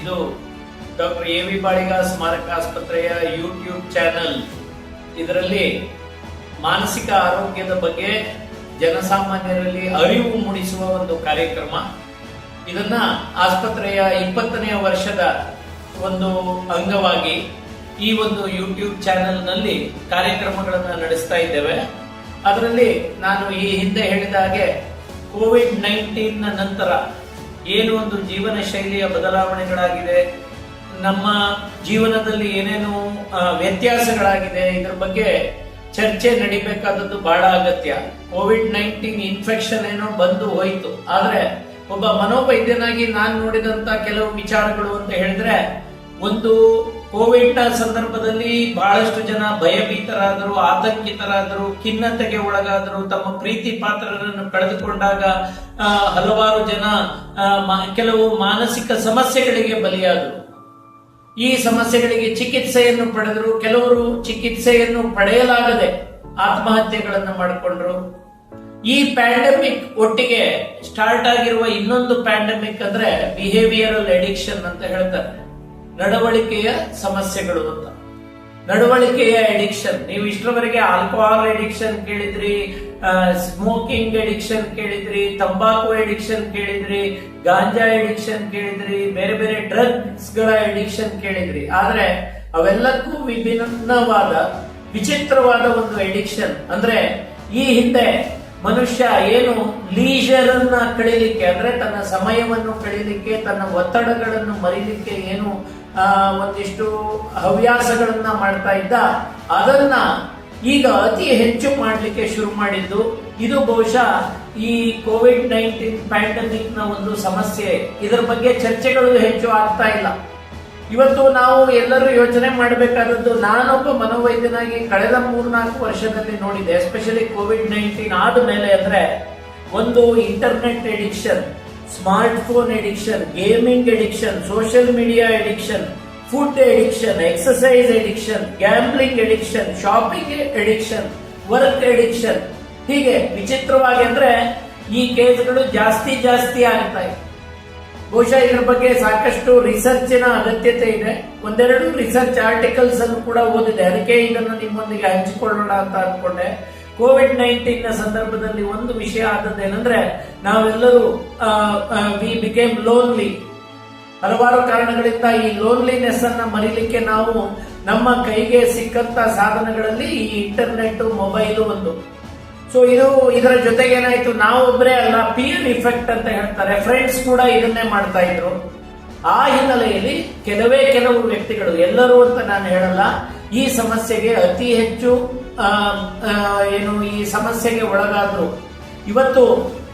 ಇದು doctor A V Baliga ಸ್ಮಾರಕ ಆಸ್ಪತ್ರೆಯ ಯೂಟ್ಯೂಬ್ ಚಾನೆಲ್. ಇದರಲ್ಲಿ ಮಾನಸಿಕ ಆರೋಗ್ಯದ ಬಗ್ಗೆ ಜನಸಾಮಾನ್ಯರಲ್ಲಿ ಅರಿವು ಮೂಡಿಸುವ ಒಂದು ಕಾರ್ಯಕ್ರಮ. ಇದನ್ನ ಆಸ್ಪತ್ರೆಯ ಇಪ್ಪತ್ತನೆಯ ವರ್ಷದ ಒಂದು ಅಂಗವಾಗಿ ಈ ಒಂದು ಯೂಟ್ಯೂಬ್ ಚಾನೆಲ್ನಲ್ಲಿ ಕಾರ್ಯಕ್ರಮಗಳನ್ನು ನಡೆಸ್ತಾ ಇದ್ದೇವೆ. ಅದರಲ್ಲಿ ನಾನು ಈ ಹಿಂದೆ ಹೇಳಿದ ಹಾಗೆ ಕೋವಿಡ್ ನೈನ್ಟೀನ್ ನಂತರ ಏನು ಒಂದು ಜೀವನ ಶೈಲಿಯ ಬದಲಾವಣೆಗಳಾಗಿದೆ, ನಮ್ಮ ಜೀವನದಲ್ಲಿ ಏನೇನು ವ್ಯತ್ಯಾಸಗಳಾಗಿದೆ, ಇದ್ರ ಬಗ್ಗೆ ಚರ್ಚೆ ನಡಿಬೇಕಾದದ್ದು ಬಹಳ ಅಗತ್ಯ. ಕೋವಿಡ್ ನೈನ್ಟೀನ್ ಇನ್ಫೆಕ್ಷನ್ ಏನೋ ಬಂದು ಹೋಯಿತು. ಆದ್ರೆ ಒಬ್ಬ ಮನೋವೈದ್ಯನಾಗಿ ನಾನು ನೋಡಿದಂತ ಕೆಲವು ವಿಚಾರಗಳು ಅಂತ ಹೇಳಿದ್ರೆ, ಒಂದು ಕೋವಿಡ್ ಸಂದರ್ಭದಲ್ಲಿ ಬಹಳಷ್ಟು ಜನ ಭಯಭೀತರಾದರು, ಆತಂಕಿತರಾದರು, ಖಿನ್ನತೆಗೆ ಒಳಗಾದರು, ತಮ್ಮ ಪ್ರೀತಿ ಪಾತ್ರರನ್ನು ಕಳೆದುಕೊಂಡಾಗ ಹಲವಾರು ಜನ ಕೆಲವು ಮಾನಸಿಕ ಸಮಸ್ಯೆಗಳಿಗೆ ಬಲಿಯಾದರು. ಈ ಸಮಸ್ಯೆಗಳಿಗೆ ಚಿಕಿತ್ಸೆಯನ್ನು ಪಡೆದರು. ಕೆಲವರು ಚಿಕಿತ್ಸೆಯನ್ನು ಪಡೆಯಲಾಗದೆ ಆತ್ಮಹತ್ಯೆಗಳನ್ನು ಮಾಡಿಕೊಂಡ್ರು. ಈ ಪ್ಯಾಂಡಮಿಕ್ ಒಟ್ಟಿಗೆ ಸ್ಟಾರ್ಟ್ ಆಗಿರುವ ಇನ್ನೊಂದು ಪ್ಯಾಂಡಮಿಕ್ ಅಂದ್ರೆ ಬಿಹೇವಿಯರಲ್ ಅಡಿಕ್ಷನ್ ಅಂತ ಹೇಳ್ತಾರೆ. ನಡವಳಿಕೆಯ ಸಮಸ್ಯೆಗಳು ಅಂತ. ನಡವಳಿಕೆಯ ಎಡಿಕ್ಷನ್ ನೀವು ಇಷ್ಟರವರೆಗೆ ಆಲ್ಕೋಹಾಲ್ ಎಡಿಕ್ಷನ್ ಕೇಳಿದ್ರಿ ಸ್ಮೋಕಿಂಗ್ ಎಡಿಕ್ಷನ್ ಕೇಳಿದ್ರಿ, ತಂಬಾಕು ಎಡಿಕ್ಷನ್ ಕೇಳಿದ್ರಿ ಗಾಂಜಾ ಎಡಿಕ್ಷನ್ ಕೇಳಿದ್ರಿ, ಬೇರೆ ಬೇರೆ ಡ್ರಗ್ಸ್ಗಳ ಎಡಿಕ್ಷನ್ ಕೇಳಿದ್ರಿ. ಆದ್ರೆ ಅವೆಲ್ಲಕ್ಕೂ ವಿಭಿನ್ನವಾದ, ವಿಚಿತ್ರವಾದ ಒಂದು ಎಡಿಕ್ಷನ್ ಅಂದ್ರೆ ಈ ಹಿಂದೆ ಮನುಷ್ಯ ಏನು ಲೀಜರ್ ಅನ್ನ ಕಳೀಲಿಕ್ಕೆ, ಅಂದ್ರೆ ತನ್ನ ಸಮಯವನ್ನು ಕಳೀಲಿಕ್ಕೆ, ತನ್ನ ಒತ್ತಡಗಳನ್ನು ಮರೀಲಿಕ್ಕೆ ಏನು ಒಂದಿಷ್ಟು ಹವ್ಯಾಸಗಳನ್ನ ಮಾಡ್ತಾ ಇದ್ದ. ಅದನ್ನ ಈಗ ಅತಿ ಹೆಚ್ಚು ಮಾಡಲಿಕ್ಕೆ ಶುರು ಮಾಡಿದ್ದು. ಇದು ಬಹುಶಃ ಈ ಕೋವಿಡ್ ನೈನ್ಟೀನ್ ಪ್ಯಾಂಡಮಿಕ್ನ ಒಂದು ಸಮಸ್ಯೆ. ಇದರ ಬಗ್ಗೆ ಚರ್ಚೆಗಳು ಹೆಚ್ಚು ಆಗ್ತಾ ಇಲ್ಲ. ಇವತ್ತು ನಾವು ಎಲ್ಲರೂ ಯೋಚನೆ ಮಾಡಬೇಕಾದದ್ದು, ನಾನೊಬ್ಬ ಮನೋವೈದ್ಯನಾಗಿ ಕಳೆದ ಮೂರ್ನಾಲ್ಕು ವರ್ಷದಲ್ಲಿ ನೋಡಿದೆ ಎಸ್ಪೆಷಲಿ ಕೋವಿಡ್ ನೈನ್ಟೀನ್ ಆದ ಮೇಲೆ ಅಂದ್ರೆ ಒಂದು internet addiction smart phone addiction gaming addiction social media addiction food addiction exercise addiction gambling addiction shopping addiction work addiction ಹೀಗೆ ವಿಚಿತ್ರವಾಗಿ ಅಂದ್ರೆ ಈ ಕೇಸ್ಗಳು ಜಾಸ್ತಿ ಜಾಸ್ತಿ ಆಗ್ತಾ ಇದೆ. ಬಹುಶಃ ಇದ್ರ ಬಗ್ಗೆ ಸಾಕಷ್ಟು ರಿಸರ್ಚಿನ ಅಗತ್ಯತೆ ಇದೆ. ಒಂದೆರಡು ರಿಸರ್ಚ್ ಆರ್ಟಿಕಲ್ಸ್ ಅನ್ನು ಕೂಡ ಓದಿದೆ. ಅದಕ್ಕೆ ಇದನ್ನು ನಿಮ್ಮೊಂದಿಗೆ ಹಂಚಿಕೊಳ್ಳೋಣ ಅಂತ ಅನ್ಕೊಂಡೆ. ಕೋವಿಡ್ ನೈನ್ಟೀನ್ನ ಸಂದರ್ಭದಲ್ಲಿ ಒಂದು ವಿಷಯ ಆದದ್ದೇನೆಂದ್ರೆ ನಾವೆಲ್ಲರೂ ವಿ ಬಿಕೇಮ್ ಲೋನ್ಲಿ ಹಲವಾರು ಕಾರಣಗಳಿಂದ ಈ ಲೋನ್ಲಿನೆಸ್ ಅನ್ನ ಮರಿಲಿಕ್ಕೆ ನಾವು ನಮ್ಮ ಕೈಗೆ ಸಿಕ್ಕಂತ ಸಾಧನಗಳಲ್ಲಿ ಈ ಇಂಟರ್ನೆಟ್ ಮೊಬೈಲ್ ಒಂದು. ಸೊ ಇದು ಇದರ ಜೊತೆಗೆ ಏನಾಯ್ತು? ನಾವೊಬ್ಬರೇ ಅಲ್ಲ ಪಿಯರ್ ಇಫೆಕ್ಟ್ ಅಂತ ಹೇಳ್ತಾರೆ. ಫ್ರೆಂಡ್ಸ್ ಕೂಡ ಇದನ್ನೇ ಮಾಡ್ತಾ ಇದ್ರು. ಆ ಹಿನ್ನೆಲೆಯಲ್ಲಿ ಕೆಲವೇ ಕೆಲವು ವ್ಯಕ್ತಿಗಳು, ಎಲ್ಲರೂ ಅಂತ ನಾನು ಹೇಳಲ್ಲ ಈ ಸಮಸ್ಯೆಗೆ ಅತಿ ಹೆಚ್ಚು ಏನು, ಈ ಸಮಸ್ಯೆಗೆ ಒಳಗಾದ್ರು. ಇವತ್ತು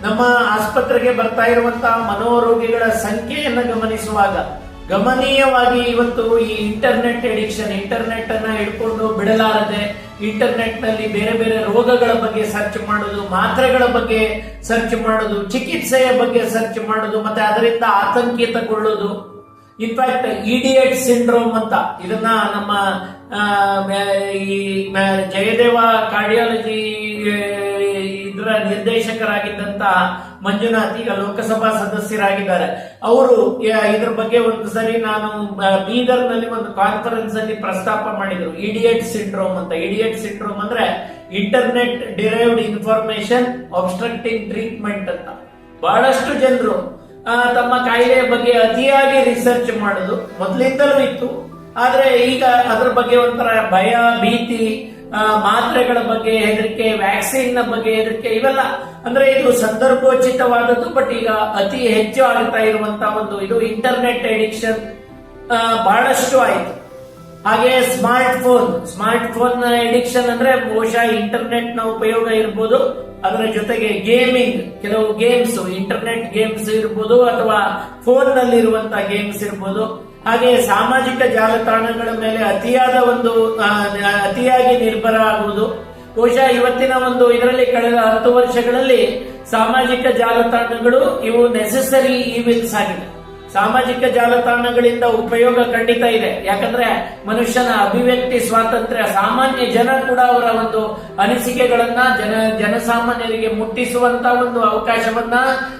ನಮ್ಮ ಆಸ್ಪತ್ರೆಗೆ ಬರ್ತಾ ಇರುವಂತಹ ಮನೋರೋಗಿಗಳ ಸಂಖ್ಯೆಯನ್ನು ಗಮನಿಸುವಾಗ, ಗಮನೀಯವಾಗಿ ಇವತ್ತು ಈ ಇಂಟರ್ನೆಟ್ ಎಡಿಕ್ಷನ್ ಇಂಟರ್ನೆಟ್ ಅನ್ನ ಹಿಡ್ಕೊಂಡು ಬಿಡಲಾರದೆ ಇಂಟರ್ನೆಟ್ನಲ್ಲಿ ಬೇರೆ ಬೇರೆ ರೋಗಗಳ ಬಗ್ಗೆ ಸರ್ಚ್ ಮಾಡೋದು, ಮಾತ್ರೆಗಳ ಬಗ್ಗೆ ಸರ್ಚ್ ಮಾಡೋದು, ಚಿಕಿತ್ಸೆಯ ಬಗ್ಗೆ ಸರ್ಚ್ ಮಾಡೋದು, ಮತ್ತೆ ಅದರಿಂದ ಆತಂಕಿತಗೊಳ್ಳೋದು. ಇನ್ಫ್ಯಾಕ್ಟ್ ಇಡಿಯಟ್ ಸಿಂಡ್ರೋಮ್ ಅಂತ, ಇದನ್ನ ನಮ್ಮ ಈ ಜಯದೇವ ಕಾರ್ಡಿಯಾಲಜಿ ಇದರ ನಿರ್ದೇಶಕರಾಗಿದ್ದಂತ ಮಂಜುನಾಥ್ ಈಗ ಲೋಕಸಭಾ ಸದಸ್ಯರಾಗಿದ್ದಾರೆ. ಅವರು ಇದ್ರ ಬಗ್ಗೆ ಒಂದು ಸರಿ ನಾನು ಬೀದರ್ ಬೀದರ್ನಲ್ಲಿ ಒಂದು ಕಾನ್ಫರೆನ್ಸ್ ಅಲ್ಲಿ ಪ್ರಸ್ತಾಪ ಮಾಡಿದ್ರು. ಇಡಿಯಟ್ ಸಿಂಡ್ರೋಮ್ ಅಂತ. ಇಡಿಯಟ್ ಸಿಂಡ್ರೋಮ್ ಅಂದ್ರೆ internet derived information obstructing treatment ಅಂತ. ಬಹಳಷ್ಟು ಜನರು ತಮ್ಮ ಕಾಯಿಲೆಯ ಬಗ್ಗೆ ಅತಿಯಾಗಿ ರಿಸರ್ಚ್ ಮಾಡುದು. ಮೊದಲಿಂದಲೂ ಇತ್ತು. ಆದ್ರೆ ಈಗ ಅದ್ರ ಬಗ್ಗೆ ಒಂಥರ ಭಯ, ಭೀತಿ ಮಾತ್ರೆಗಳ ಬಗ್ಗೆ, ಹೆದರಿಕೆ ವ್ಯಾಕ್ಸಿನ್ ಬಗ್ಗೆ ಹೆದರಿಕೆ ಇವೆಲ್ಲ. ಅಂದ್ರೆ ಇದು ಸಂದರ್ಭೋಚಿತವಾದದ್ದು ಬಟ್ ಈಗ ಅತಿ ಹೆಚ್ಚು ಆಗ್ತಾ ಇರುವಂತಹ ಒಂದು ಇದು ಇಂಟರ್ನೆಟ್ ಎಡಿಕ್ಷನ್ ಬಹಳಷ್ಟು ಆಯಿತು. ಹಾಗೆ smart phone smart phone addiction ಅಂದ್ರೆ ಬಹುಶಃ ಇಂಟರ್ನೆಟ್ನ ಉಪಯೋಗ ಇರ್ಬೋದು. ಅದರ ಜೊತೆಗೆ ಗೇಮಿಂಗ್ ಕೆಲವು ಗೇಮ್ಸ್ ಇಂಟರ್ನೆಟ್ ಗೇಮ್ಸ್ ಇರ್ಬೋದು ಅಥವಾ ಫೋನ್ನಲ್ಲಿ ಇರುವಂತಹ ಗೇಮ್ಸ್ ಇರ್ಬೋದು. ಹಾಗೆ ಸಾಮಾಜಿಕ ಜಾಲತಾಣಗಳ ಮೇಲೆ ಅತಿಯಾದ ಒಂದು ಅತಿಯಾಗಿ ನಿರ್ಭರ ಆಗುವುದು. ಬಹುಶಃ ಇವತ್ತಿನ ಒಂದು ಇದರಲ್ಲಿ ಕಳೆದ ಹತ್ತು ವರ್ಷಗಳಲ್ಲಿ ಸಾಮಾಜಿಕ ಜಾಲತಾಣಗಳು ಇವು ನೆಸೆಸರಿ ಈವೆಂಟ್ಸ್ ಆಗಿದೆ ಸಾಮಾಜಿಕ ಜಾಲತಾಣಗಳಿಂದ ಉಪಯೋಗ ಖಂಡಿತ ಇದೆ. ಯಾಕಂದ್ರೆ ಮನುಷ್ಯನ ಅಭಿವ್ಯಕ್ತಿ, ಸ್ವಾತಂತ್ರ್ಯ, ಸಾಮಾನ್ಯ ಜನ ಕೂಡ ಅವರ ಒಂದು ಅನಿಸಿಕೆಗಳನ್ನ ಜನ, ಜನಸಾಮಾನ್ಯರಿಗೆ ಮುಟ್ಟಿಸುವಂತ ಒಂದು ಅವಕಾಶವನ್ನ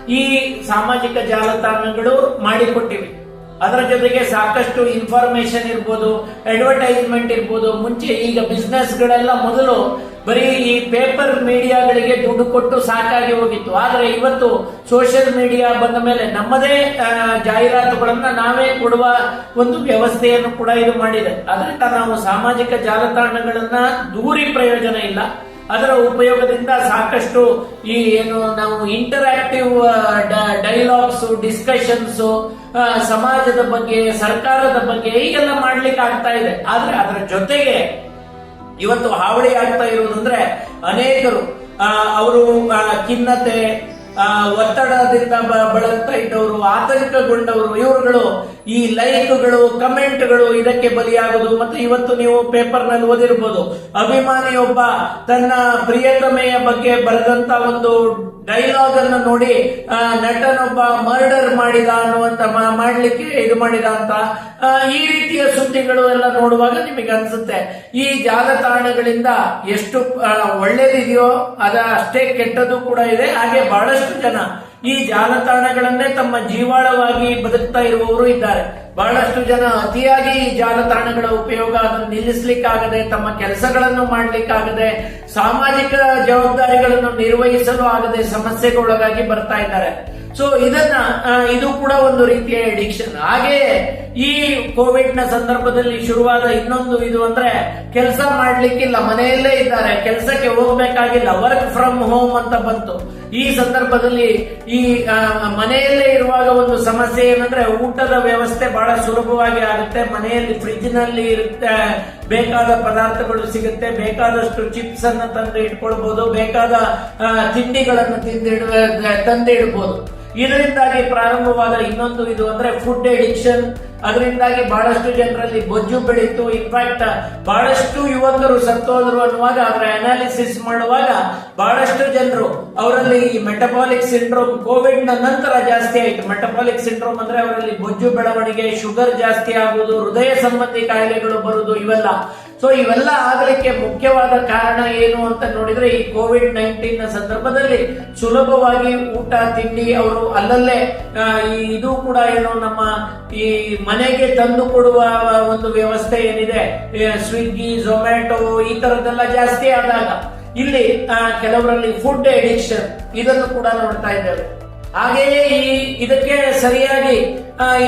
ಈ ಸಾಮಾಜಿಕ ಜಾಲತಾಣಗಳು ಮಾಡಿಕೊಟ್ಟಿವೆ. ಅದರ ಜೊತೆಗೆ ಸಾಕಷ್ಟು ಇನ್ಫಾರ್ಮೇಶನ್ ಇರ್ಬೋದು ಅಡ್ವರ್ಟೈಸ್ಮೆಂಟ್ ಇರ್ಬೋದು. ಮುಂಚೆ ಈಗ ಬಿಸ್ನೆಸ್ಗಳೆಲ್ಲ ಮೊದಲು ಬರೀ ಈ ಪೇಪರ್ ಮೀಡಿಯಾಗಳಿಗೆ ದುಡ್ಡು ಕೊಟ್ಟು ಸಾಕಾಗಿ ಹೋಗಿತ್ತು. ಆದರೆ ಇವತ್ತು ಸೋಷಿಯಲ್ ಮೀಡಿಯಾ ಬಂದ ಮೇಲೆ ನಮ್ಮದೇ ಜಾಹೀರಾತುಗಳನ್ನು ನಾವೇ ಕೊಡುವ ಒಂದು ವ್ಯವಸ್ಥೆಯನ್ನು ಕೂಡ ಇದು ಮಾಡಿದೆ. ಅದರಿಂದ ನಾವು ಸಾಮಾಜಿಕ ಜಾಲತಾಣಗಳನ್ನ ದೂರಿ ಪ್ರಯೋಜನ ಇಲ್ಲ. ಅದರ ಉಪಯೋಗದಿಂದ ಸಾಕಷ್ಟು ಈ ಏನು ನಾವು ಇಂಟರಾಕ್ಟಿವ್ ಡೈಲಾಗ್ಸ್ ಡಿಸ್ಕಷನ್ಸ್ ಸಮಾಜದ ಬಗ್ಗೆ, ಸರ್ಕಾರದ ಬಗ್ಗೆ ಹೀಗೆಲ್ಲ ಮಾಡ್ಲಿಕ್ಕೆ ಆಗ್ತಾ ಇದೆ. ಆದ್ರೆ ಅದರ ಜೊತೆಗೆ ಇವತ್ತು ಹಾವಳಿ ಆಗ್ತಾ ಇರುವುದಂದ್ರೆ ಅನೇಕರು ಅವರು ಖಿನ್ನತೆ ಒತ್ತಡದಿಂದ ಬಳಲ್ತಾ ಇದ್ದವರು, ಆತಂಕಗೊಂಡವರು, ಇವರುಗಳು ಈ ಲೈಕ್ಗಳು, ಕಮೆಂಟ್ಗಳು ಇದಕ್ಕೆ ಬಲಿಯಾಗುವುದು. ಮತ್ತೆ ಇವತ್ತು ನೀವು ಪೇಪರ್ನಲ್ಲಿ ಓದಿರ್ಬೋದು. ಅಭಿಮಾನಿಯೊಬ್ಬ ತನ್ನ ಪ್ರಿಯತಮೆಯ ಬಗ್ಗೆ ಬರೆದಂತ ಒಂದು ಡೈಲಾಗ್ ಅನ್ನು ನೋಡಿ ನಟನೊಬ್ಬ ಮರ್ಡರ್ ಮಾಡಿದ ಅನ್ನುವಂತ ಮಾಡ್ಲಿಕ್ಕೆ ಇದು ಮಾಡಿದ ಅಂತ ಈ ರೀತಿಯ ಸುದ್ದಿಗಳು ಎಲ್ಲ ನೋಡುವಾಗ ನಿಮಗೆ ಅನ್ಸುತ್ತೆ. ಈ ಜಾಲತಾಣಗಳಿಂದ ಎಷ್ಟು ಒಳ್ಳೇದಿದೆಯೋ, ಅದ ಅಷ್ಟೇ ಕೆಟ್ಟದ್ದು ಕೂಡ ಇದೆ. ಹಾಗೆ ಬಹಳಷ್ಟು ಜನ ಈ ಜಾಲತಾಣಗಳನ್ನೇ ತಮ್ಮ ಜೀವಾಳವಾಗಿ ಬದುಕ್ತಾ ಇರುವವರು ಇದ್ದಾರೆ. ಬಹಳಷ್ಟು ಜನ ಅತಿಯಾಗಿ ಈ ಜಾಲತಾಣಗಳ ಉಪಯೋಗ ಅದನ್ನು ನಿಲ್ಲಿಸ್ಲಿಕ್ಕಾಗದೆ, ತಮ್ಮ ಕೆಲಸಗಳನ್ನು ಮಾಡ್ಲಿಕ್ಕಾಗದೆ, ಸಾಮಾಜಿಕ ಜವಾಬ್ದಾರಿಗಳನ್ನು ನಿರ್ವಹಿಸಲು ಆಗದೆ ಸಮಸ್ಯೆಗೊಳಗಾಗಿ ಬರ್ತಾ ಇದ್ದಾರೆ. ಸೊ ಇದನ್ನ ಇದು ಕೂಡ ಒಂದು ರೀತಿಯ ಎಡಿಕ್ಷನ್ ಹಾಗೆಯೇ ಈ ಕೋವಿಡ್ನ ಸಂದರ್ಭದಲ್ಲಿ ಶುರುವಾದ ಇನ್ನೊಂದು ಇದು ಅಂದ್ರೆ ಕೆಲಸ ಮಾಡ್ಲಿಕ್ಕಿಲ್ಲ, ಮನೆಯಲ್ಲೇ ಇದ್ದಾರೆ. ಕೆಲಸಕ್ಕೆ ಹೋಗ್ಬೇಕಾಗಿಲ್ಲ ವರ್ಕ್ ಫ್ರಮ್ ಹೋಮ್ ಅಂತ ಬಂತು. ಈ ಸಂದರ್ಭದಲ್ಲಿ ಈ ಮನೆಯಲ್ಲೇ ಇರುವಾಗ ಒಂದು ಸಮಸ್ಯೆ ಏನಂದ್ರೆ ಊಟದ ವ್ಯವಸ್ಥೆ ಬಹಳ ಸುಲಭವಾಗಿ ಆಗುತ್ತೆ. ಮನೆಯಲ್ಲಿ ಫ್ರಿಜ್ನಲ್ಲಿ ಇರುತ್ತೆ. ಬೇಕಾದ ಪದಾರ್ಥಗಳು ಸಿಗುತ್ತೆ. ಬೇಕಾದಷ್ಟು ಚಿಪ್ಸ್ ಅನ್ನು ತಂದು ಇಟ್ಕೊಳ್ಬಹುದು ಬೇಕಾದ ತಿಂಡಿಗಳನ್ನು ತಿಂದಿಡ ತಂದಿಡ್ಬೋದು. ಇದರಿಂದಾಗಿ ಪ್ರಾರಂಭವಾದ ಇನ್ನೊಂದು ಇದು ಅಂದ್ರೆ ಫುಡ್ ಎಡಿಕ್ಷನ್ ಅದರಿಂದಾಗಿ ಬಹಳಷ್ಟು ಜನರಲ್ಲಿ ಬೊಜ್ಜು ಬೆಳೀತು. ಇನ್ಫ್ಯಾಕ್ಟ್ ಬಹಳಷ್ಟು ಯುವಕರು ಸತ್ತೋದ್ರು ಅನ್ನುವಾಗ ಅದರ ಅನಾಲಿಸಿಸ್ ಮಾಡುವಾಗ ಬಹಳಷ್ಟು ಜನರು ಅವರಲ್ಲಿ ಈ ಮೆಟಬಾಲಿಕ್ ಸಿಂಡ್ರೋಮ್ ಕೋವಿಡ್ ನಂತರ ಜಾಸ್ತಿ ಆಯಿತು. ಮೆಟಬಾಲಿಕ್ ಸಿಂಡ್ರೋಮ್ ಅಂದ್ರೆ ಅವರಲ್ಲಿ ಬೊಜ್ಜು ಬೆಳವಣಿಗೆ ಶುಗರ್ ಜಾಸ್ತಿ ಆಗುವುದು, ಹೃದಯ ಸಂಬಂಧಿ ಕಾಯಿಲೆಗಳು ಬರುವುದು, ಇವೆಲ್ಲ. ಸೊ ಇವೆಲ್ಲ ಆಗಲಿಕ್ಕೆ ಮುಖ್ಯವಾದ ಕಾರಣ ಏನು ಅಂತ ನೋಡಿದ್ರೆ, ಈ ಕೋವಿಡ್ ನೈನ್ಟೀನ್ ಸಂದರ್ಭದಲ್ಲಿ ಸುಲಭವಾಗಿ ಊಟ, ತಿಂಡಿ ಅವರು ಅಲ್ಲಲ್ಲೇ ಇದು ಕೂಡ ಏನು ನಮ್ಮ ಈ ಮನೆಗೆ ತಂದು ಕೊಡುವ ಒಂದು ವ್ಯವಸ್ಥೆ ಏನಿದೆ ಸ್ವಿಗ್ಗಿ ಝೊಮ್ಯಾಟೊ ಈ ತರದ್ದೆಲ್ಲ ಜಾಸ್ತಿ ಆದಾಗ ಇಲ್ಲಿ ಕೆಲವರಲ್ಲಿ ಫುಡ್ ಎಡಿಕ್ಷನ್ ಇದನ್ನು ಕೂಡ ನೋಡ್ತಾ ಇದ್ದೇವೆ. ಹಾಗೆಯೇ ಈ ಇದಕ್ಕೆ ಸರಿಯಾಗಿ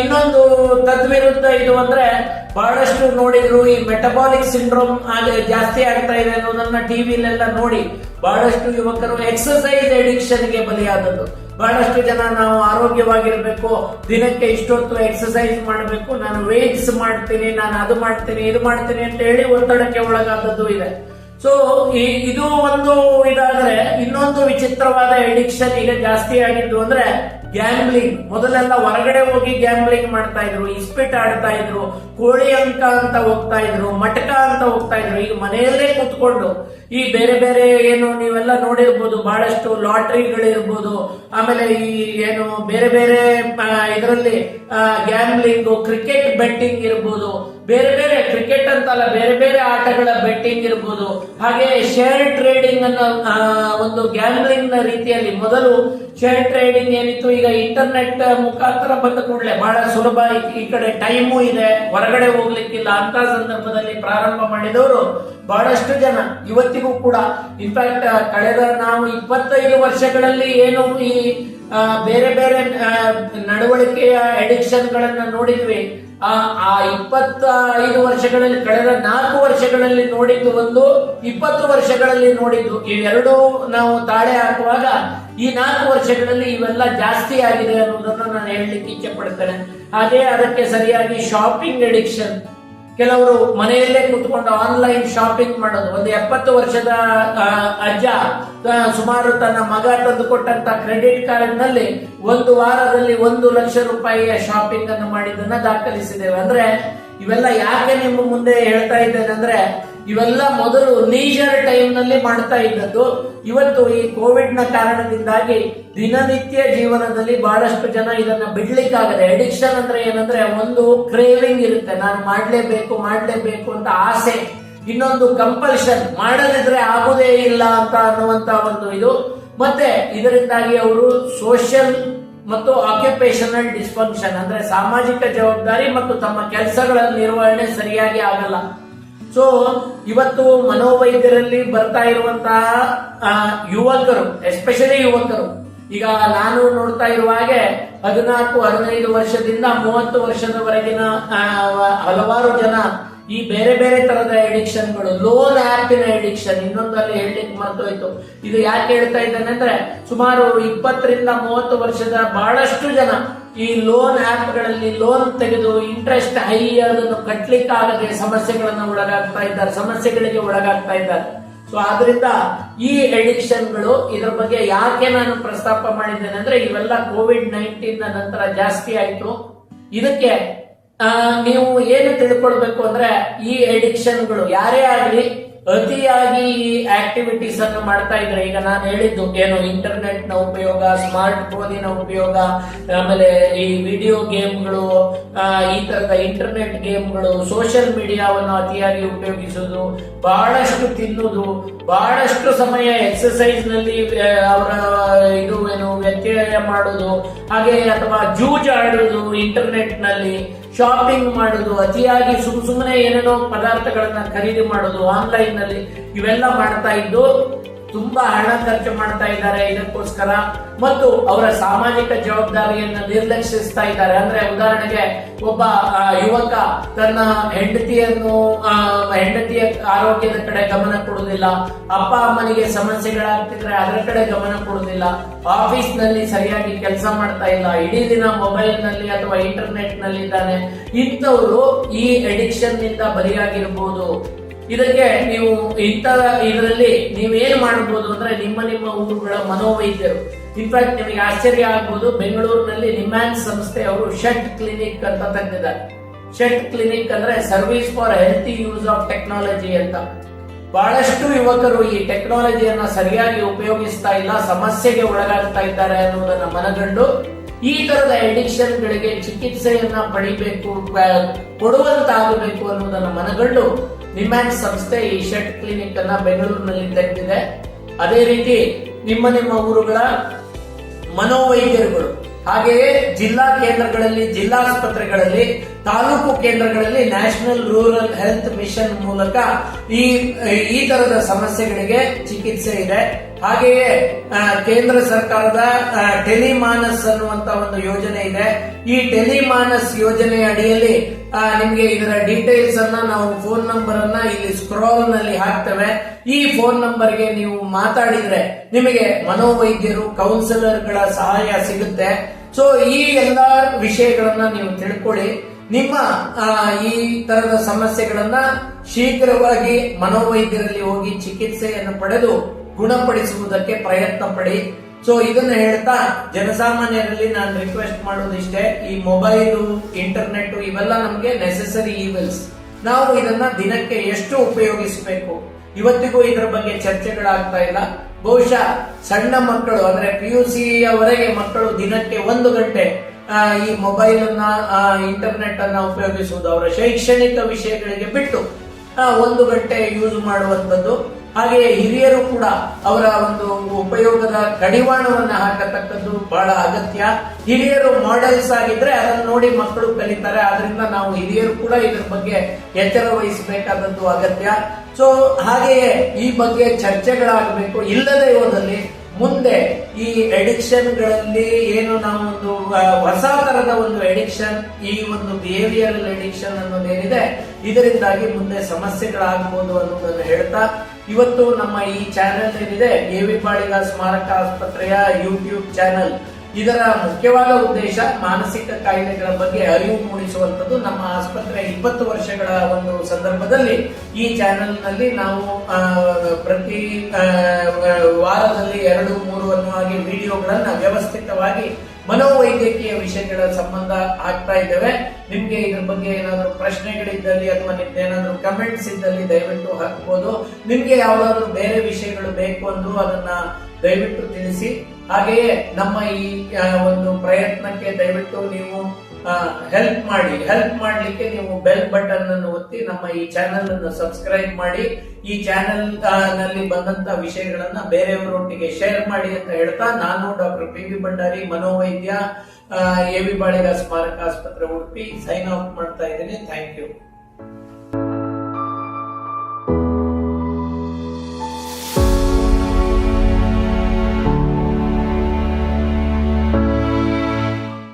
ಇನ್ನೊಂದು ತದ್ವಿರುದ್ಧ ಇದು ಅಂದ್ರೆ ಬಹಳಷ್ಟು ನೋಡಿದ್ರು ಈ ಮೆಟಬಾಲಿಕ್ ಸಿಂಡ್ರೋಮ್ ಜಾಸ್ತಿ ಆಗ್ತಾ ಇದೆ ಅನ್ನೋದನ್ನ ಟಿವಿಲೆಲ್ಲ ನೋಡಿ ಬಹಳಷ್ಟು ಯುವಕರು ಎಕ್ಸಸೈಸ್ ಎಡಿಕ್ಷನ್ಗೆ ಬಲಿಯಾದದ್ದು. ಬಹಳಷ್ಟು ಜನ ನಾವು ಆರೋಗ್ಯವಾಗಿರ್ಬೇಕು, ದಿನಕ್ಕೆ ಇಷ್ಟೊತ್ತು ಎಕ್ಸಸೈಸ್ ಮಾಡಬೇಕು, ನಾನು ವೇಟ್ಸ್ ಮಾಡ್ತೀನಿ, ನಾನು ಅದು ಮಾಡ್ತೀನಿ, ಇದು ಮಾಡ್ತೀನಿ ಅಂತ ಹೇಳಿ ಒತ್ತಡಕ್ಕೆ ಒಳಗಾದದ್ದು ಇದೆ. ಸೊ ಇದು ಒಂದು ಇದಾದ್ರೆ ಇನ್ನೊಂದು ವಿಚಿತ್ರವಾದ ಎಡಿಕ್ಷನ್ ಈಗ ಜಾಸ್ತಿ ಆಗಿದ್ದು ಅಂದ್ರೆ ಗ್ಯಾಮ್ಲಿಂಗ್ ಮೊದಲೆಲ್ಲ ಹೊರಗಡೆ ಹೋಗಿ ಗ್ಯಾಂಬ್ಲಿಂಗ್ ಮಾಡ್ತಾ ಇದ್ರು ಇಸ್ಪಿಟ್ ಆಡ್ತಾ ಇದ್ರು ಕೋಳಿ ಅಂಕ ಅಂತ ಹೋಗ್ತಾ ಇದ್ರು ಮಟಕ ಅಂತ ಹೋಗ್ತಾ ಇದ್ರು ಈಗ ಮನೆಯಲ್ಲೇ ಕೂತ್ಕೊಂಡು ಈ ಬೇರೆ ಬೇರೆ ಏನು ನೀವೆಲ್ಲ ನೋಡಿರ್ಬೋದು, ಬಹಳಷ್ಟು ಲಾಟ್ರಿಗಳಿರ್ಬೋದು, ಆಮೇಲೆ ಈ ಏನು ಬೇರೆ ಬೇರೆ ಇದರಲ್ಲಿ ಗ್ಯಾಂಬ್ಲಿಂಗ್ ಕ್ರಿಕೆಟ್ ಬೆಟ್ಟಿಂಗ್ ಇರ್ಬೋದು, ಬೇರೆ ಬೇರೆ ಕ್ರಿಕೆಟ್ ಅಂತಲ್ಲ ಬೇರೆ ಬೇರೆ ಆಟಗಳ ಬೆಟ್ಟಿಂಗ್ ಇರ್ಬೋದು, ಹಾಗೆ ಶೇರ್ ಟ್ರೇಡಿಂಗ್ ಅನ್ನೋ ಒಂದು ಗ್ಯಾಂಬ್ಲಿಂಗ್ನ ರೀತಿಯಲ್ಲಿ ಮೊದಲು ಶೇರ್ ಟ್ರೇಡಿಂಗ್ ಏನಿತ್ತು, ಈಗ ಇಂಟರ್ನೆಟ್ ಮುಖಾಂತರ ಬಂದ ಕೂಡಲೇ ಬಹಳ ಸುಲಭ ಈ ಕಡೆ ಟೈಮು ಇದೆ. ಹೊರಗಡೆ ಹೋಗ್ಲಿಕ್ಕಿಲ್ಲ. ಅಂತ ಸಂದರ್ಭದಲ್ಲಿ ಪ್ರಾರಂಭ ಮಾಡಿದವರು ಬಹಳಷ್ಟು ಜನ. ಇವತ್ತಿಗೂ ಕೂಡ. ಇನ್ಫ್ಯಾಕ್ಟ್ ಕಳೆದ ನಾವು ಇಪ್ಪತ್ತೈದು ವರ್ಷಗಳಲ್ಲಿ ಏನು ಈ ಬೇರೆ ಬೇರೆ ನಡವಳಿಕೆಯ ಅಡಿಕ್ಷನ್ ಗಳನ್ನ ನೋಡಿದ್ವಿ. ಆ ಆ ಇಪ್ಪತ್ತ ಐದು ವರ್ಷಗಳಲ್ಲಿ, ಕಳೆದ ನಾಲ್ಕು ವರ್ಷಗಳಲ್ಲಿ ನೋಡಿದ್ದು ಒಂದು, ಇಪ್ಪತ್ತು ವರ್ಷಗಳಲ್ಲಿ ನೋಡಿದ್ದು ಇವೆರಡೂ ನಾವು ತಾಳೆ ಹಾಕುವಾಗ ಈ ನಾಲ್ಕು ವರ್ಷಗಳಲ್ಲಿ ಇವೆಲ್ಲ ಜಾಸ್ತಿ ಆಗಿದೆ ಅನ್ನೋದನ್ನ ನಾನು ಹೇಳಲಿಕ್ಕೆ ಇಚ್ಛೆ ಪಡ್ತೇನೆ. ಹಾಗೆ ಅದಕ್ಕೆ ಸರಿಯಾಗಿ ಶಾಪಿಂಗ್ ಎಡಿಕ್ಷನ್ ಕೆಲವರು ಮನೆಯಲ್ಲೇ ಕೂತ್ಕೊಂಡು ಆನ್ಲೈನ್ ಶಾಪಿಂಗ್ ಮಾಡೋದು. ಒಂದು ಎಪ್ಪತ್ತು ವರ್ಷದ ಅಜ್ಜ ಸುಮಾರು ತನ್ನ ಮಗ ತಂದು ಕೊಟ್ಟಂತ ಕ್ರೆಡಿಟ್ ಕಾರ್ಡ್ನಲ್ಲಿ ಒಂದು ವಾರದಲ್ಲಿ ಒಂದು ಲಕ್ಷ ರೂಪಾಯಿಯ ಶಾಪಿಂಗ್ ಅನ್ನು ಮಾಡಿದ್ದನ್ನ ದಾಖಲಿಸಿದ್ದೇವೆ. ಅಂದ್ರೆ ಇವೆಲ್ಲ ಯಾಕೆ ನಿಮ್ಮ ಮುಂದೆ ಹೇಳ್ತಾ ಇದ್ದೇನೆ ಅಂದ್ರೆ ಇವೆಲ್ಲ ಮೊದಲು ಲೀಜರ್ ಟೈಮ್ನಲ್ಲಿ ಮಾಡ್ತಾ ಇದ್ದದ್ದು. ಇವತ್ತು ಈ ಕೋವಿಡ್ನ ಕಾರಣದಿಂದಾಗಿ ದಿನನಿತ್ಯ ಜೀವನದಲ್ಲಿ ಬಹಳಷ್ಟು ಜನ ಇದನ್ನ ಬಿಡ್ಲಿಕ್ಕಾಗದೆ ಅಡಿಕ್ಷನ್ ಅಂದ್ರೆ ಏನಂದ್ರೆ ಒಂದು ಕ್ರೇವಿಂಗ್ ಇರುತ್ತೆ. ನಾನು ಮಾಡ್ಲೇಬೇಕು ಮಾಡ್ಲೇಬೇಕು ಅಂತ ಆಸೆ. ಇನ್ನೊಂದು ಕಂಪಲ್ಷನ್ ಮಾಡದಿದ್ರೆ ಆಗುದೇ ಇಲ್ಲ ಅಂತ ಅನ್ನುವಂತ ಒಂದು ಇದು. ಮತ್ತೆ ಇದರಿಂದಾಗಿ ಅವರು ಸೋಷಿಯಲ್ ಮತ್ತು ಆಕ್ಯುಪೇಷನಲ್ ಡಿಸ್ಫಂಕ್ಷನ್ ಅಂದ್ರೆ ಸಾಮಾಜಿಕ ಜವಾಬ್ದಾರಿ ಮತ್ತು ತಮ್ಮ ಕೆಲಸಗಳ ನಿರ್ವಹಣೆ ಸರಿಯಾಗಿ ಆಗಲ್ಲ. ಸೊ ಇವತ್ತು ಮನೋವೈದ್ಯರಲ್ಲಿ ಬರ್ತಾ ಇರುವಂತಹ ಯುವಕರು ಎಸ್ಪೆಷಲಿ ಯುವಕರು, ಈಗ ನಾನು ನೋಡ್ತಾ ಇರುವ ಹಾಗೆ ಹದಿನಾಲ್ಕು, ಹದಿನೈದು ವರ್ಷದಿಂದ ಮೂವತ್ತು ವರ್ಷದವರೆಗಿನ ಹಲವಾರು ಜನ ಈ ಬೇರೆ ಬೇರೆ ತರದ ಎಡಿಕ್ಷನ್ಗಳು ಲೋನ್ ಆಪಿನ ಎಡಿಕ್ಷನ್ ಇನ್ನೊಂದಲ್ಲಿ ಹೇಳಲಿಕ್ಕೆ ಮರ್ತೋಯ್ತು. ಇದು ಯಾಕೆ ಹೇಳ್ತಾ ಇದ್ದೇನೆ ಅಂದ್ರೆ ಸುಮಾರು ಇಪ್ಪತ್ತರಿಂದ ಮೂವತ್ತು ವರ್ಷದ ಬಹಳಷ್ಟು ಜನ ಈ ಲೋನ್ ಆ್ಯಪ್ಗಳಲ್ಲಿ ಲೋನ್ ತೆಗೆದು ಇಂಟ್ರೆಸ್ಟ್ ಹೈ ಅದನ್ನು ಕಟ್ಟಲಿಕ್ಕಾಗದೆ ಸಮಸ್ಯೆಗಳನ್ನು ಒಳಗಾಗ್ತಾ ಇದ್ದಾರೆ, ಸಮಸ್ಯೆಗಳಿಗೆ ಒಳಗಾಗ್ತಾ ಇದ್ದಾರೆ. ಸೊ ಆದ್ರಿಂದ ಈ ಎಡಿಕ್ಷನ್ಗಳು ಇದರ ಬಗ್ಗೆ ಯಾಕೆ ನಾನು ಪ್ರಸ್ತಾಪ ಮಾಡಿದ್ದೇನೆ ಅಂದ್ರೆ ಇವೆಲ್ಲ ಕೋವಿಡ್ ನೈನ್ಟೀನ್ ನಂತರ ಜಾಸ್ತಿ ಆಯ್ತು. ಇದಕ್ಕೆ ನೀವು ಏನು ತಿಳ್ಕೊಳ್ಬೇಕು ಅಂದ್ರೆ ಈ ಎಡಿಕ್ಷನ್ಗಳು ಯಾರೇ ಆಗಲಿ ಅತಿಯಾಗಿ ಈ ಆಕ್ಟಿವಿಟೀಸ್ ಅನ್ನು ಮಾಡ್ತಾ ಇದ್ರೆ, ಈಗ ನಾನು ಹೇಳಿದ್ದು ಏನು ಇಂಟರ್ನೆಟ್ನ ಉಪಯೋಗ ಸ್ಮಾರ್ಟ್ ಫೋನಿನ ಉಪಯೋಗ, ಆಮೇಲೆ ಈ ವಿಡಿಯೋ ಗೇಮ್ಗಳು ಈ ತರದ ಇಂಟರ್ನೆಟ್ ಗೇಮ್ಗಳು ಸೋಷಿಯಲ್ ಮೀಡಿಯಾವನ್ನು ಅತಿಯಾಗಿ ಉಪಯೋಗಿಸೋದು ಬಹಳಷ್ಟು ತಿನ್ನುವುದು, ಬಹಳಷ್ಟು ಸಮಯ ಎಕ್ಸಸೈಸ್ನಲ್ಲಿ ಅವರ ಇದು ಏನು ವ್ಯತ್ಯಯ ಮಾಡುವುದು, ಹಾಗೆ ಅಥವಾ ಜೂಜಾಡೋದು ಇಂಟರ್ನೆಟ್ನಲ್ಲಿ ಶಾಪಿಂಗ್ ಮಾಡೋದು ಅತಿಯಾಗಿ ಸುಮ್ ಸುಮ್ಮನೆ ಏನೇನೋ ಪದಾರ್ಥಗಳನ್ನ ಖರೀದಿ ಮಾಡೋದು ಆನ್ಲೈನ್ನಲ್ಲಿ ಇವೆಲ್ಲ ಮಾಡ್ತಾ ಇದ್ದು ತುಂಬಾ ಹಣ ಖರ್ಚು ಮಾಡ್ತಾ ಇದ್ದಾರೆ ಇದಕ್ಕೋಸ್ಕರ. ಮತ್ತು ಅವರ ಸಾಮಾಜಿಕ ಜವಾಬ್ದಾರಿಯನ್ನು ನಿರ್ಲಕ್ಷಿಸ್ತಾ ಇದ್ದಾರೆ. ಅಂದ್ರೆ ಉದಾಹರಣೆಗೆ ಒಬ್ಬ ಯುವಕ ತನ್ನ ಹೆಂಡತಿಯನ್ನು ಹೆಂಡತಿಯ ಆರೋಗ್ಯದ ಕಡೆ ಗಮನ ಕೊಡುವುದಿಲ್ಲ. ಅಪ್ಪ, ಅಮ್ಮನಿಗೆ ಸಮಸ್ಯೆಗಳಾಗ್ತಿದ್ರೆ ಅದರ ಕಡೆ ಗಮನ ಕೊಡುವುದಿಲ್ಲ. ಆಫೀಸ್ನಲ್ಲಿ ಸರಿಯಾಗಿ ಕೆಲಸ ಮಾಡ್ತಾ ಇಲ್ಲ. ಇಡೀ ದಿನ ಮೊಬೈಲ್ನಲ್ಲಿ ಅಥವಾ ಇಂಟರ್ನೆಟ್ನಲ್ಲಿ ಇದ್ದಾನೆ. ಇಂಥವರು ಈ ಅಡಿಕ್ಷನ್ನಿಂದ ಬಲಿಯಾಗಿರ್ಬೋದು. ಇದಕ್ಕೆ ನೀವು ಇಂಥ ಇದರಲ್ಲಿ ನೀವೇನು ಮಾಡಬಹುದು ಅಂದ್ರೆ ನಿಮ್ಮ ನಿಮ್ಮ ಊರುಗಳ ಮನೋವೈದ್ಯರು. ಇನ್ಫ್ಯಾಕ್ಟ್ ನಿಮಗೆ ಆಶ್ಚರ್ಯ ಆಗ್ಬೋದು, ಬೆಂಗಳೂರಿನಲ್ಲಿ ನಿಮ್ಯಾನ್ಸ್ ಸಂಸ್ಥೆ ಅವರು ಶೆಟ್ ಕ್ಲಿನಿಕ್ ಅಂತ ತಂದಿದ್ದಾರೆ. ಶೆಟ್ ಕ್ಲಿನಿಕ್ ಅಂದ್ರೆ service for healthy use of technology ಅಂತ. ಬಹಳಷ್ಟು ಯುವಕರು ಈ ಟೆಕ್ನಾಲಜಿಯನ್ನ ಸರಿಯಾಗಿ ಉಪಯೋಗಿಸ್ತಾ ಇಲ್ಲ, ಸಮಸ್ಯೆಗೆ ಒಳಗಾಗ್ತಾ ಇದ್ದಾರೆ ಅನ್ನೋದನ್ನ ಮನಗಂಡು ಈ ತರದ ಎಡಿಕ್ಷನ್ ಗಳಿಗೆ ಚಿಕಿತ್ಸೆಯನ್ನ ಪಡಿಬೇಕು ಕೊಡುವಂತಾಗಬೇಕು ಅನ್ನೋದನ್ನ ಮನಗಂಡು ನಿಮ್ಯಾನ್ಸ್ ಸಂಸ್ಥೆ ಈ ಶೆಟ್ ಕ್ಲಿನಿಕ್ ಅನ್ನ ಬೆಂಗಳೂರಿನಲ್ಲಿ ತೆಗೆದಿದೆ ಅದೇ ರೀತಿ ನಿಮ್ಮ ನಿಮ್ಮ ಊರುಗಳ ಮನೋವೈದ್ಯರುಗಳು ಹಾಗೆಯೇ ಜಿಲ್ಲಾ ಕೇಂದ್ರಗಳಲ್ಲಿ ಜಿಲ್ಲಾಸ್ಪತ್ರೆಗಳಲ್ಲಿ ತಾಲೂಕು ಕೇಂದ್ರಗಳಲ್ಲಿ ನ್ಯಾಷನಲ್ ರೂರಲ್ ಹೆಲ್ತ್ ಮಿಷನ್ ಮೂಲಕ ಈ ಈ ತರದ ಸಮಸ್ಯೆಗಳಿಗೆ ಚಿಕಿತ್ಸೆ ಇದೆ. ಹಾಗೆಯೇ ಕೇಂದ್ರ ಸರ್ಕಾರದ ಟೆಲಿಮಾನಸ್ ಅನ್ನುವಂತ ಒಂದು ಯೋಜನೆ ಇದೆ. ಈ ಟೆಲಿಮಾನಸ್ ಯೋಜನೆ ಅಡಿಯಲ್ಲಿ ನಿಮಗೆ ಇದರ ಡೀಟೇಲ್ಸ್ ಅನ್ನ ನಾವು ಫೋನ್ ನಂಬರ್ ಅನ್ನ ಇಲ್ಲಿ ಸ್ಕ್ರೋಲ್ನಲ್ಲಿ ಹಾಕ್ತೇವೆ. ಈ ಫೋನ್ ನಂಬರ್ಗೆ ನೀವು ಮಾತಾಡಿದ್ರೆ ನಿಮಗೆ ಮನೋವೈದ್ಯರು ಕೌನ್ಸಿಲರ್ಗಳ ಸಹಾಯ ಸಿಗುತ್ತೆ. ಸೊ ಈ ಎಲ್ಲ ವಿಷಯಗಳನ್ನ ನೀವು ತಿಳ್ಕೊಳ್ಳಿ. ನಿಮ್ಮ ಈ ತರದ ಸಮಸ್ಯೆಗಳನ್ನ ಶೀಘ್ರವಾಗಿ ಮನೋವೈದ್ಯರಲ್ಲಿ ಹೋಗಿ ಚಿಕಿತ್ಸೆಯನ್ನು ಪಡೆದು ಗುಣಪಡಿಸುವುದಕ್ಕೆ ಪ್ರಯತ್ನ ಪಡಿ. ಸೊ ಇದನ್ನ ಹೇಳ್ತಾ ಜನಸಾಮಾನ್ಯರಲ್ಲಿ ನಾನು ರಿಕ್ವೆಸ್ಟ್ ಮಾಡೋದಿಷ್ಟೇ ಈ ಮೊಬೈಲು ಇಂಟರ್ನೆಟ್ ಇವೆಲ್ಲ ನಮಗೆ ನೆಸೆಸರಿ ಈವೆಲ್ಸ್ ನಾವು ಇದನ್ನ ದಿನಕ್ಕೆ ಎಷ್ಟು ಉಪಯೋಗಿಸಬೇಕು? ಇವತ್ತಿಗೂ ಇದರ ಬಗ್ಗೆ ಚರ್ಚೆಗಳಾಗ್ತಾ ಇಲ್ಲ. ಬಹುಶಃ ಸಣ್ಣ ಮಕ್ಕಳು, ಅಂದ್ರೆ ಪಿ ಯು ಸಿಯವರೆಗೆ ಮಕ್ಕಳು ದಿನಕ್ಕೆ ಒಂದು ಗಂಟೆ ಈ ಮೊಬೈಲ್ ಅನ್ನ ಇಂಟರ್ನೆಟ್ ಅನ್ನ ಉಪಯೋಗಿಸುವುದು ಅವರ ಶೈಕ್ಷಣಿಕ ವಿಷಯಗಳಿಗೆ ಬಿಟ್ಟು ಒಂದು ಗಂಟೆ ಯೂಸ್ ಮಾಡುವಂಥದ್ದು. ಹಾಗೆಯೇ ಹಿರಿಯರು ಕೂಡ ಅವರ ಒಂದು ಉಪಯೋಗದ ಕಡಿವಾಣವನ್ನ ಹಾಕತಕ್ಕದ್ದು ಬಹಳ ಅಗತ್ಯ. ಹಿರಿಯರು ಮಾಡೆಲ್ಸ್ ಆಗಿದ್ರೆ ಅದನ್ನು ನೋಡಿ ಮಕ್ಕಳು ಕಲಿತಾರೆ. ಆದ್ರಿಂದ ನಾವು ಹಿರಿಯರು ಕೂಡ ಇದ್ರ ಬಗ್ಗೆ ಎಚ್ಚರ ವಹಿಸಬೇಕಾದದ್ದು ಅಗತ್ಯ. ಸೊ ಹಾಗೆಯೇ ಈ ಬಗ್ಗೆ ಚರ್ಚೆಗಳಾಗಬೇಕು. ಇಲ್ಲದೆ ಹೋದಲ್ಲಿ ಮುಂದೆ ಈ ಎಡಿಕ್ಷನ್ಗಳಲ್ಲಿ ಏನು ನಾವು ಒಂದು ಆ, ಹೊಸ ತರದ ಒಂದು ಎಡಿಕ್ಷನ್ ಈ ಒಂದು ಬಿಹೇವಿಯರಲ್ ಎಡಿಕ್ಷನ್ ಅನ್ನೋದೇನಿದೆ ಇದರಿಂದಾಗಿ ಮುಂದೆ ಸಮಸ್ಯೆಗಳಾಗಬಹುದು ಅನ್ನೋದನ್ನು ಹೇಳ್ತಾ ಇವತ್ತು ನಮ್ಮ ಈ ಚಾನೆಲ್ ಏನಿದೆ ಎ ವಿ ಸ್ಮಾರಕ ಆಸ್ಪತ್ರೆಯ ಯೂಟ್ಯೂಬ್ ಚಾನೆಲ್ ಇದರ ಮುಖ್ಯವಾದ ಉದ್ದೇಶ ಮಾನಸಿಕ ಕಾಯಿಲೆಗಳ ಬಗ್ಗೆ ಅರಿವು ಮೂಡಿಸುವಂತದ್ದು ನಮ್ಮ ಆಸ್ಪತ್ರೆ ಇಪ್ಪತ್ತು ವರ್ಷಗಳ ಒಂದು ಸಂದರ್ಭದಲ್ಲಿ ಈ ಚಾನೆಲ್ನಲ್ಲಿ ನಾವು ಪ್ರತಿ ವಾರದಲ್ಲಿ ಎರಡು, ಮೂರು ಅನ್ನುವಾಗಿ ವಿಡಿಯೋಗಳನ್ನು ವ್ಯವಸ್ಥಿತವಾಗಿ ಮನೋವೈದ್ಯಕೀಯ ವಿಷಯಗಳ ಸಂಬಂಧ ಆಗ್ತಾ ಇದ್ದೇವೆ. ನಿಮ್ಗೆ ಇದ್ರ ಬಗ್ಗೆ ಏನಾದ್ರು ಪ್ರಶ್ನೆಗಳಿದ್ದಲ್ಲಿ ಅಥವಾ ನಿಮ್ಗೆ ಏನಾದರೂ ಕಮೆಂಟ್ಸ್ ಇದ್ದಲ್ಲಿ ದಯವಿಟ್ಟು ಹಾಕ್ಬೋದು. ನಿಮ್ಗೆ ಯಾವ್ದಾದ್ರು ಬೇರೆ ವಿಷಯಗಳು ಬೇಕು ಅಂದ್ರೂ ಅದನ್ನ ದಯವಿಟ್ಟು ತಿಳಿಸಿ. ಹಾಗೆಯೇ ನಮ್ಮ ಈ ಒಂದು ಪ್ರಯತ್ನಕ್ಕೆ ದಯವಿಟ್ಟು ನೀವು ಹೆಲ್ಪ್ ಮಾಡಿ ಹೆಲ್ಪ್ ಮಾಡಲಿಕ್ಕೆ ನೀವು ಬೆಲ್ ಬಟನ್ ಅನ್ನು ಒತ್ತಿ ನಮ್ಮ ಈ ಚಾನೆಲ್ ಅನ್ನು ಸಬ್ಸ್ಕ್ರೈಬ್ ಮಾಡಿ, ಈ ಚಾನೆಲ್ನಲ್ಲಿ ಬಂದಂತ ವಿಷಯಗಳನ್ನ ಬೇರೆಯವರೊಟ್ಟಿಗೆ ಶೇರ್ ಮಾಡಿ ಅಂತ ಹೇಳ್ತಾ ನಾನು ಡಾಕ್ಟರ್ ಪಿ ವಿ ಭಂಡಾರಿ ಮನೋವೈದ್ಯ ಎ ವಿ ಬಾಳಿಗ ಸ್ಮಾರಕ ಆಸ್ಪತ್ರೆ ಉಡುಪಿ ಸೈನ್ ಔಟ್ ಮಾಡ್ತಾ ಇದ್ದೀನಿ. Thank you